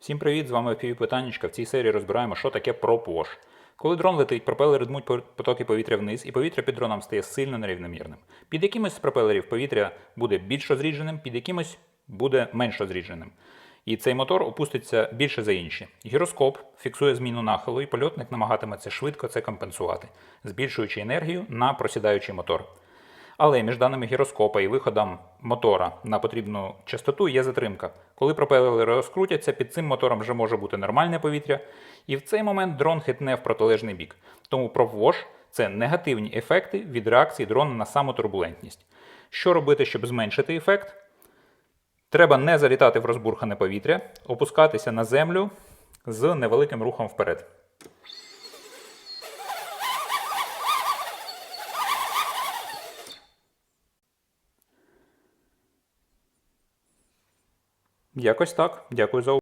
Всім привіт, з вами FPV Питаннячка. В цій серії розбираємо, що таке пропош. Коли дрон летить, пропелери дмуть потоки повітря вниз, і повітря під дроном стає сильно нерівномірним. Під якимось з пропелерів повітря буде більш розрідженим, під якимось буде менш розрідженим. І цей мотор опуститься більше за інші. Гіроскоп фіксує зміну нахилу, і польотник намагатиметься швидко це компенсувати, збільшуючи енергію на просідаючий мотор. Але між даними гіроскопа і виходом мотора на потрібну частоту є затримка. Коли пропелери розкрутяться, під цим мотором вже може бути нормальне повітря, і в цей момент дрон хитне в протилежний бік. Тому провош це негативні ефекти від реакції дрона на саму турбулентність. Що робити, щоб зменшити ефект? Треба не залітати в розбурхане повітря, опускатися на землю з невеликим рухом вперед. Якось так. Дякую за увагу.